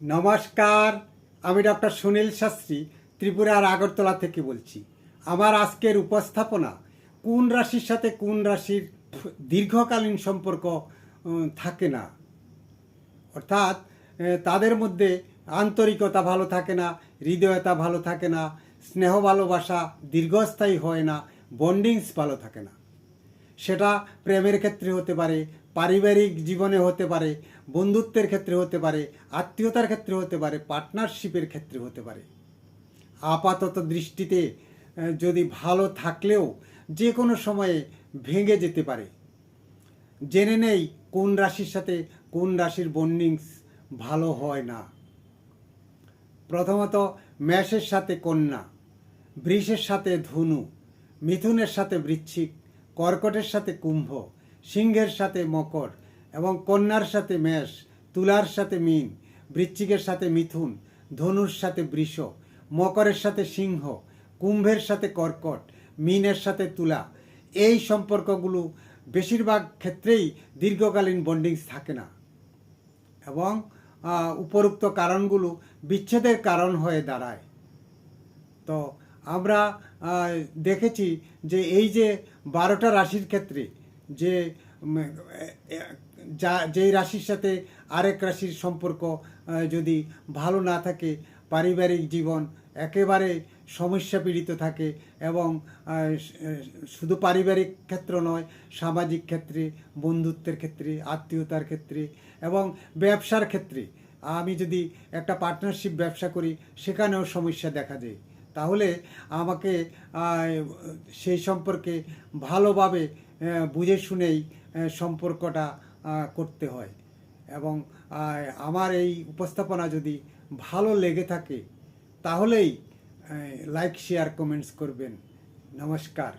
নমস্কার, আমি ডক্টর সুনীল শাস্ত্রী, ত্রিপুরার আগরতলা থেকে বলছি। আমার আজকের উপস্থাপনা কোন রাশির সাথে কোন রাশির দীর্ঘকালীন সম্পর্ক থাকে না। অর্থাৎ তাদের মধ্যে আন্তরিকতা ভালো থাকে না, হৃদয়তা ভালো থাকে না, স্নেহ ভালোবাসা দীর্ঘস্থায়ী হয় না, বন্ডিংস ভালো থাকে না। সেটা প্রেমের ক্ষেত্রে হতে পারে পারিবারিক জীবনে হতে পারে, বন্ধুত্বের ক্ষেত্রে হতে পারে, আত্মীয়তার ক্ষেত্রে হতে পারে পার্টনারশিপের ক্ষেত্রে হতে পারে। আপাতত দৃষ্টিতে যদি ভালো থাকলেও যে কোনো সময়ে ভেঙে যেতে পারে। জেনে নেই কোন রাশির সাথে কোন রাশির বন্ডিংস ভালো হয় না। প্রথমত, মেষের সাথে কন্যা, বৃষের সাথে ধনু, মিথুনের সাথে বৃশ্চিক, কর্কটের সাথে কুম্ভ। সিংহের সাথে মকর এবং কন্যার সাথে মেষ, তুলার সাথে মিন, বৃশ্চিকের সাথে মিথুন, ধনুর সাথে বৃষ, মকরের সাথে সিংহ, কুম্ভের সাথে কর্কট, মিনের সাথে তুলা। এই সম্পর্কগুলো বেশিরভাগ ক্ষেত্রেই দীর্ঘকালীন বন্ডিংস থাকে না। এবং উপরোক্ত কারণগুলো বিচ্ছেদের কারণ হয়ে দাঁড়ায়। তো আমরা দেখেছি যে এই যে বারোটা রাশির ক্ষেত্রে যে যা, যেই রাশির সাথে আরেক রাশির সম্পর্ক যদি ভালো না থাকে, পারিবারিক জীবন একেবারে সমস্যা পীড়িত থাকে এবং শুধু পারিবারিক ক্ষেত্র নয়, সামাজিক ক্ষেত্রে, বন্ধুত্বের ক্ষেত্রে, আত্মীয়তার ক্ষেত্রে এবং ব্যবসার ক্ষেত্রে, আমি যদি একটা পার্টনারশিপ ব্যবসা করি, সেখানেও সমস্যা দেখা যায় তাহলে আমাকে সেই সম্পর্কে ভালোভাবে বুঝে শুনেই সম্পর্কটা করতে হয়। এবং আমার এই উপস্থাপনা যদি ভালো লেগে থাকে, তাহলেই লাইক শেয়ার কমেন্টস করবেন। নমস্কার।